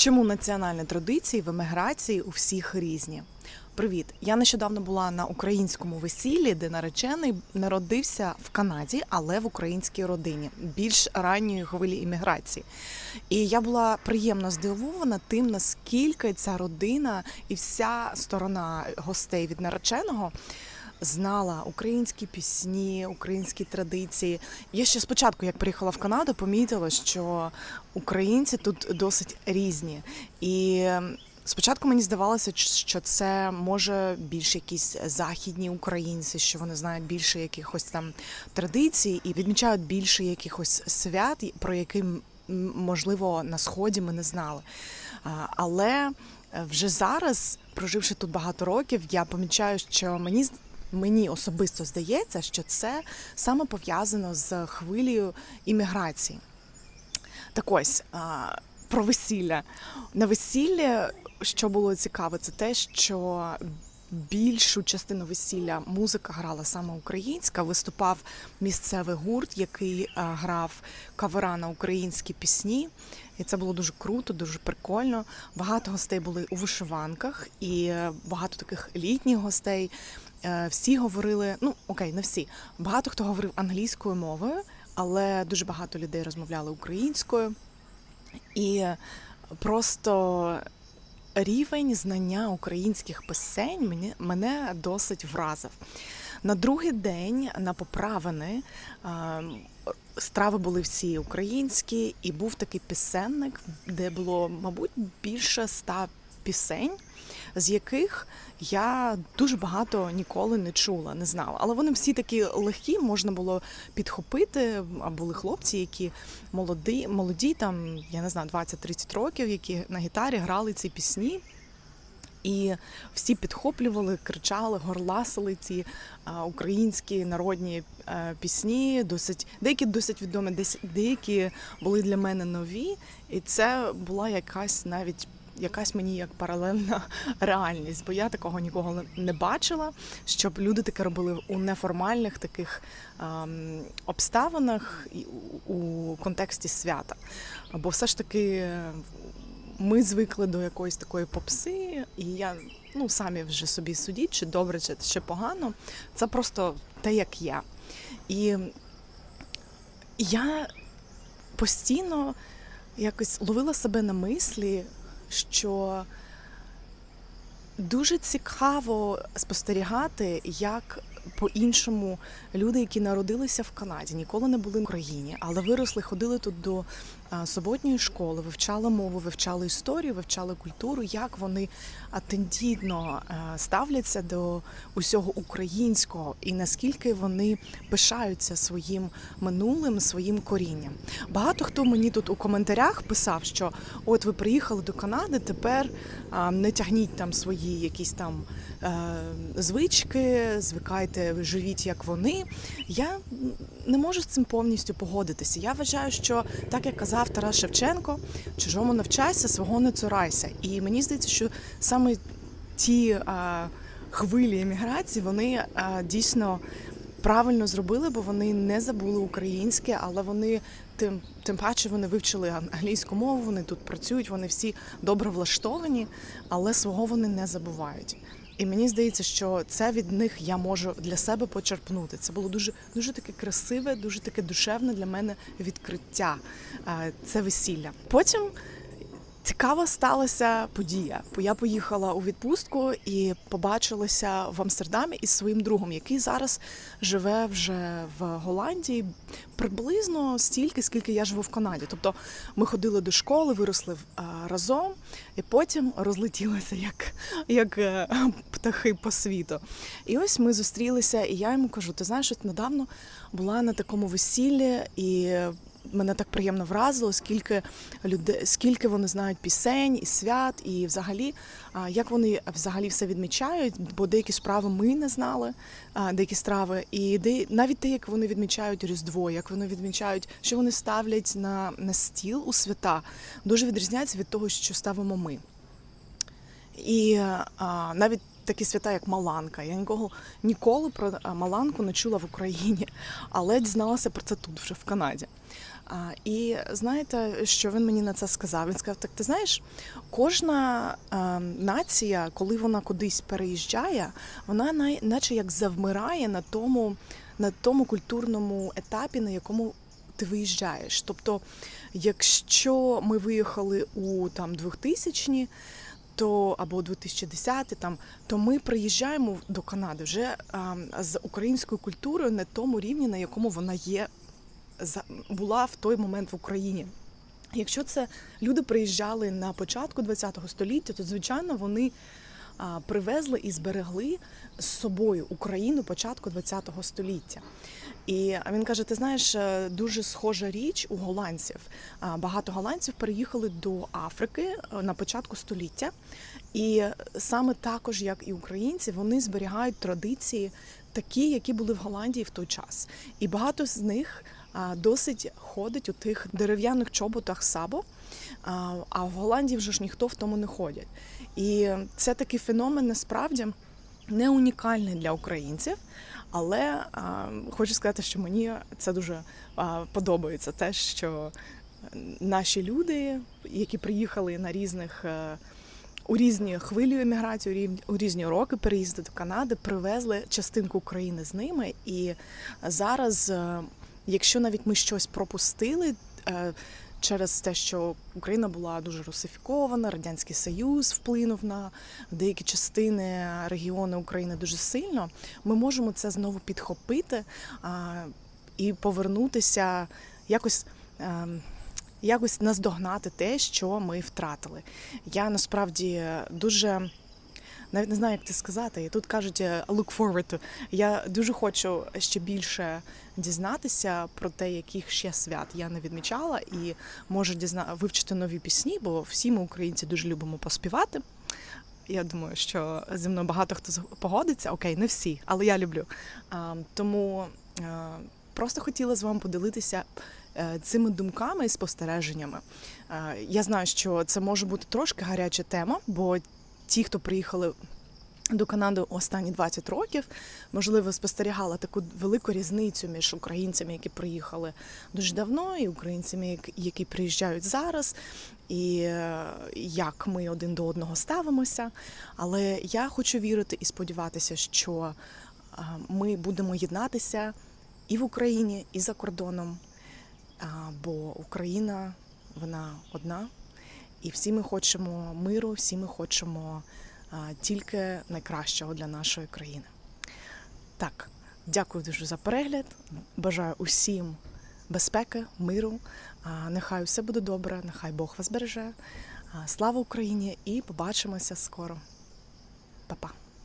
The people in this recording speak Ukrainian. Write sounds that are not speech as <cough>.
Чому національні традиції в еміграції у всіх різні? Привіт! Я нещодавно була на українському весіллі, де наречений народився в Канаді, але в українській родині більш ранньої хвилі імміграції. І я була приємно здивована тим, наскільки ця родина і вся сторона гостей від нареченого. Знала українські пісні, українські традиції. Я ще спочатку, як приїхала в Канаду, помітила, що українці тут досить різні. І спочатку мені здавалося, що це може більш якісь західні українці, що вони знають більше якихось там традицій і відмічають більше якихось свят, про які можливо на сході ми не знали. Але вже зараз, проживши тут багато років, я помічаю, що мені мені особисто здається, що це саме пов'язано з хвилею імміграції. Так ось про весілля. На весіллі, що було цікаво, це те, що більшу частину весілля музика грала саме українська. Виступав місцевий гурт, який грав кавера на українські пісні. І це було дуже круто, дуже прикольно. Багато гостей були у вишиванках, і е, багато таких літніх гостей. Е, Всі говорили, ну окей, не всі. Багато хто говорив англійською мовою, але дуже багато людей розмовляли українською. І просто рівень знання українських пісень мені, мене досить вразив. На другий день на поправини е, страви були всі українські, і був такий пісенник, де було, мабуть, більше ста пісень, з яких я дуже багато ніколи не чула, не знала. Але вони всі такі легкі, можна було підхопити. А були хлопці, які молоді, молоді там, я не знаю, 20-30 років, які на гітарі грали ці пісні. І всі підхоплювали, кричали, горласили ці українські народні е, пісні. Досить деякі досить відомі, десь деякі були для мене нові, і це була якась навіть. Якась мені як паралельна <laughs> реальність, бо я такого нікого не бачила, щоб люди таке робили у неформальних таких ем, обставинах у, контексті свята. Бо все ж таки ми звикли до якоїсь такої попси, і я ну самі вже собі судіть, чи добре, чи, чи погано. Це просто те, як я. І я постійно якось ловила себе на мислі, що дуже цікаво спостерігати, як по-іншому люди, які народилися в Канаді, ніколи не були в Україні, але виросли, ходили тут до суботньої школи, вивчали мову, вивчали історію, вивчали культуру, як вони атендітно ставляться до усього українського і наскільки вони пишаються своїм минулим, своїм корінням. Багато хто мені тут у коментарях писав, що от ви приїхали до Канади, тепер не тягніть там свої якісь там е, звички, звикайте, живіть як вони. Я не можу з цим повністю погодитися. Я вважаю, що так як казав Тарас Шевченко, чужому навчайся, свого не цурайся. І мені здається, що саме ті а, хвилі еміграції вони а, дійсно правильно зробили, бо вони не забули українське, але вони тим, тим паче вони вивчили англійську мову, вони тут працюють, вони всі добре влаштовані, але свого вони не забувають. І мені здається, що це від них я можу для себе почерпнути. Це було дуже дуже таке красиве, дуже таке душевне для мене відкриття. е, Це весілля. Потім цікава сталася подія. Бо Я поїхала у відпустку і побачилася в Амстердамі із своїм другом, який зараз живе вже в Голландії приблизно стільки, скільки я живу в Канаді. Тобто ми ходили до школи, виросли разом, і потім розлетілися як, як е, птахи по світу. І ось ми зустрілися, і я йому кажу: ти знаєш, от недавно була на такому весіллі і. Мене так приємно вразило, скільки людей, скільки вони знають пісень і свят, і взагалі, як вони взагалі все відмічають, бо деякі справи ми не знали, деякі страви, і де навіть те, як вони відмічають Різдво, як вони відмічають, що вони ставлять на, на стіл у свята, дуже відрізняється від того, що ставимо ми. І а, навіть такі свята, як Маланка. Я нікого ніколи про Маланку не чула в Україні, але дізналася про це тут, вже в Канаді. І знаєте, що він мені на це сказав? Він сказав: так ти знаєш, кожна е, нація, коли вона кудись переїжджає, вона наче як завмирає на тому, на тому культурному етапі, на якому ти виїжджаєш. Тобто, якщо ми виїхали у там 2000-ні, то або 2010 там, то ми приїжджаємо до Канади вже а, з українською культурою на тому рівні, на якому вона є була в той момент в Україні. Якщо це люди приїжджали на початку ХХ століття, то звичайно вони привезли і зберегли з собою Україну початку ХХ століття. І він каже: ти знаєш, е, дуже схожа річ у голландців. Багато голландців переїхали до Африки е, на початку століття, і саме також, як і українці, вони зберігають традиції, такі, які були в Голландії в той час. І багато з них досить ходить у тих дерев'яних чоботах сабо. А, в Голландії вже ж ніхто в тому не ходять. І це такий феномен насправді не унікальний для українців. Але а, хочу сказати, що мені це дуже а, подобається. Те, що наші люди, які приїхали на різних е, у різні хвилі еміграції, у різні роки переїзду до Канади, привезли частинку України з ними. І зараз, е, якщо навіть ми щось пропустили. е, Через те, що Україна була дуже русифікована, радянський союз вплинув на деякі частини регіони України дуже сильно. Ми можемо це знову підхопити і повернутися якось. ем, Якось наздогнати те, що ми втратили. Я насправді дуже навіть не знаю, як це сказати. І тут кажуть е, look forward to. Я дуже хочу ще більше дізнатися про те, яких ще свят я не відмічала, і може дізна... вивчити нові пісні, бо всі ми, українці, дуже любимо поспівати. Я думаю, що зі мною багато хто погодиться. Окей, не всі, але я люблю. А, тому е, просто хотіла з вами поділитися е, цими думками і спостереженнями. Я знаю, що це може бути трошки гаряча тема, бо ті, хто приїхали до Канади останні 20 років, можливо, спостерігала таку велику різницю між українцями, які приїхали дуже давно, і українцями, як- які приїжджають зараз, і е, як ми один до одного ставимося. Але я хочу вірити і сподіватися, що е, ми будемо єднатися і в Україні, і за кордоном. Бо Україна вона одна, і всі ми хочемо миру, всі ми хочемо тільки найкращого для нашої країни. Так, дякую дуже за перегляд. Бажаю усім безпеки, миру. Нехай все буде добре, нехай Бог вас береже. Слава Україні і побачимося скоро. Па-па.